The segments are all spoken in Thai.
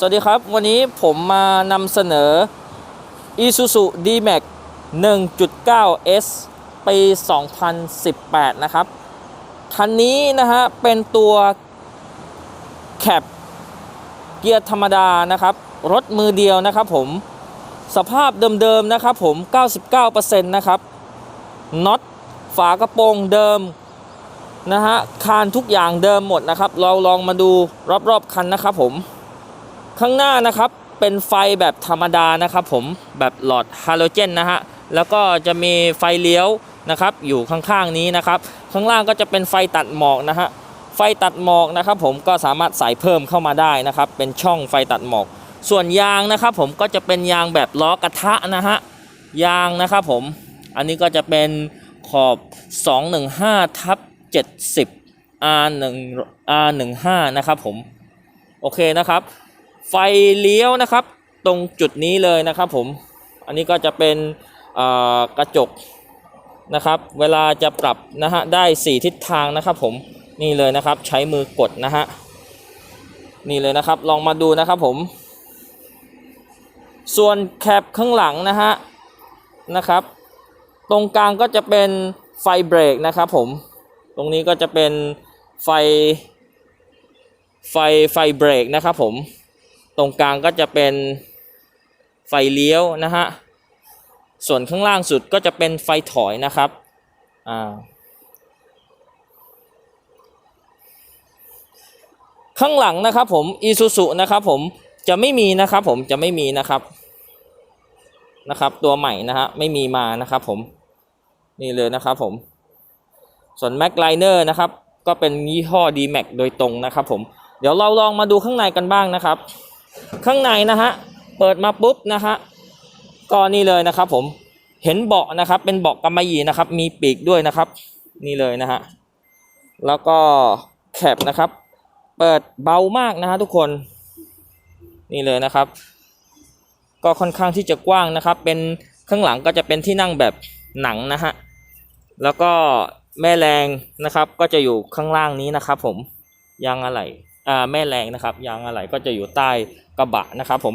สวัสดีครับ วันนี้ผมมานำเสนอ Isuzu D-Max 1.9S ปี 2018 นะครับ คันนี้นะฮะ เป็นตัวแคปเกียร์ธรรมดานะครับ รถมือเดียวนะครับผม สภาพเดิมๆนะครับผม 99%นะครับน็อตฝากระโปรงเดิมนะฮะ คานทุกอย่างเดิมหมดนะครับ เราลองมาดูรอบๆคันนะครับผม ข้างหน้านะครับเป็นไฟแบบธรรมดานะครับผมแบบหลอดฮาโลเจนนะฮะแล้วก็จะมีไฟเลี้ยวนะครับอยู่ข้างๆนี้นะครับข้างล่างก็จะเป็นไฟตัดหมอกนะฮะไฟตัดหมอกนะครับผมก็สามารถใส่เพิ่มเข้ามาได้นะครับเป็นช่องไฟตัดหมอก ส่วนยางนะครับผมก็จะเป็นยางแบบล้อกระทะนะฮะยางนะครับผมอันนี้ก็จะเป็นขอบ 215ทับ70 R1 R15 นะครับผมโอเคนะครับ ไฟเลี้ยวนะครับ ตรงจุดนี้เลยนะครับผม อันนี้ก็จะเป็นกระจกนะครับ เวลาจะปรับนะฮะได้ 4 ทิศทางนะครับผมนี่เลยนะครับใช้มือกดนะฮะนี่เลยนะครับลองมาดูนะครับผม ส่วนแคปข้างหลังนะฮะนะครับ ตรงกลางก็จะเป็นไฟเบรกนะครับผม ตรงนี้ก็จะเป็นไฟไฟไฟเบรกนะครับผม ตรงกลางก็จะเป็นไฟเลี้ยวนะฮะ ส่วนข้างล่างสุดก็จะเป็นไฟถอยนะครับอ่าข้างหลังนะครับผม Isuzu นะครับผมจะไม่มีนะครับผมจะไม่มีนะครับนะครับ ตัวใหม่นะฮะไม่มีมานะครับผมนี่เลยนะครับผมส่วน Mac Liner นะครับก็เป็นยี่ห้อ D-Max โดยตรงนะครับผมเดี๋ยวเราลองมาดูข้างในกันบ้างนะครับ ข้างในนะฮะเปิดมาปุ๊บนะฮะก็นี่เลยนะครับผมเห็นเบาะนะครับเป็นเบาะกำมะหยี่นะครับ มีปีกด้วยนะครับ นี่เลยนะฮะแล้วก็แคปนะครับ เปิดเบามากนะฮะทุกคนนี่เลยนะครับ ก็ค่อนข้างที่จะกว้างนะครับ เป็นข้างหลังก็จะเป็นที่นั่งแบบหนังนะฮะแล้วก็แม่แรงนะครับ ก็จะอยู่ข้างล่างนี้นะครับ ผมยางอะไหล่ แม่แรงนะครับยางอะไหล่ก็จะอยู่ใต้กระบะนะครับผม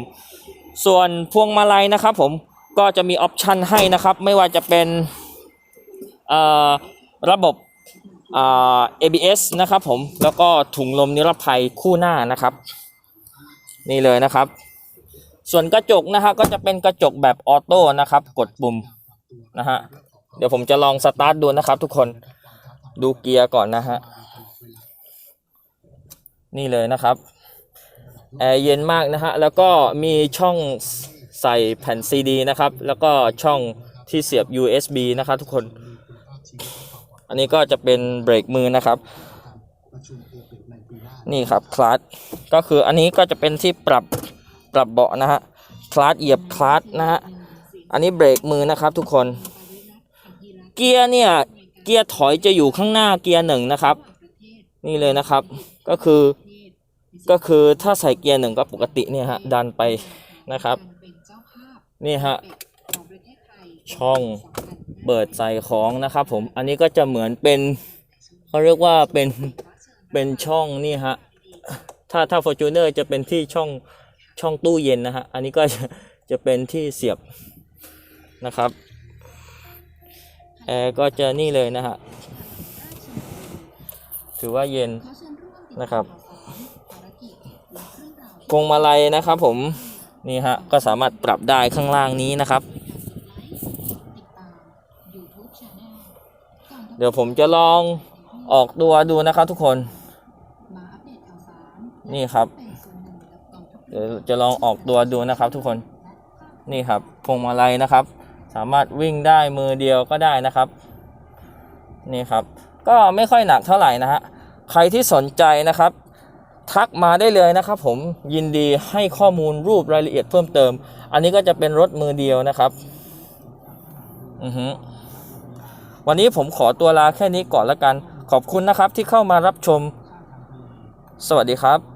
ส่วนพวงมาลัยนะครับผมก็จะมีออปชันให้นะครับไม่ว่าจะเป็นอ่อระบบอ่า ABS นะครับผมแล้วก็ถุงลมนิรภัยคู่หน้านะครับ นี่เลยนะครับ ส่วนกระจกนะฮะก็จะเป็นกระจกแบบออโต้นะครับ กดปุ่มนะฮะเดี๋ยวผมจะลองสตาร์ทดูนะครับทุกคนดูเกียร์ก่อนนะฮะ นี่เลยนะครับแอร์เย็นมากนะฮะแล้วก็มีช่องใส่แผ่นซีดีนะครับ แล้วก็ช่องที่เสียบ USB นะครับทุกคน อันนี้ก็จะเป็นเบรกมือนะครับ นี่ครับคลัตช์ก็คืออันนี้ก็จะเป็นที่ปรับปรับเบาะนะฮะคลัตช์เหยียบคลัตช์นะฮะอันนี้เบรกมือนะครับทุกคน เกียร์เนี่ยเกียร์ถอยจะอยู่ข้างหน้าเกียร์หนึ่งนะครับ นี่เลยนะครับ ก็คือก็คือถ้าใส่เกียร์หนึ่งก็ปกติเนี่ยฮะดันไปนะครับนี่ฮะช่องเปิดใส่ของนะครับผมอันนี้ก็จะเหมือนเป็นเขาเรียกว่าเป็นเป็นช่องนี่ฮะถ้าถ้า Fortuner จะเป็นที่ช่องช่องตู้เย็นนะฮะอันนี้ก็จะเป็นที่เสียบนะครับแอร์ก็จะนี่เลยนะฮะ ถือว่าเย็นนะครับพวงมาลัยนะครับผมนี่ฮะก็สามารถปรับได้ข้างล่างนี้นะครับ เดี๋ยวผมจะลองออกตัวดูนะครับทุกคนนี่ครับ เดี๋ยวจะลองออกตัวดูนะครับทุกคนนี่ครับพวงมาลัยนะครับ สามารถวิ่งได้มือเดียวก็ได้นะครับ นี่ครับ ก็ไม่ค่อยหนักเท่าไหร่นะฮะ ใครที่สนใจนะครับ ทักมาได้เลยนะครับ ผมยินดีให้ข้อมูลรูปรายละเอียดเพิ่มเติม อันนี้ก็จะเป็นรถมือเดียวนะครับอือฮึวันนี้ผมขอตัวลาแค่นี้ก่อนละกัน ขอบคุณนะครับที่เข้ามารับชม สวัสดีครับ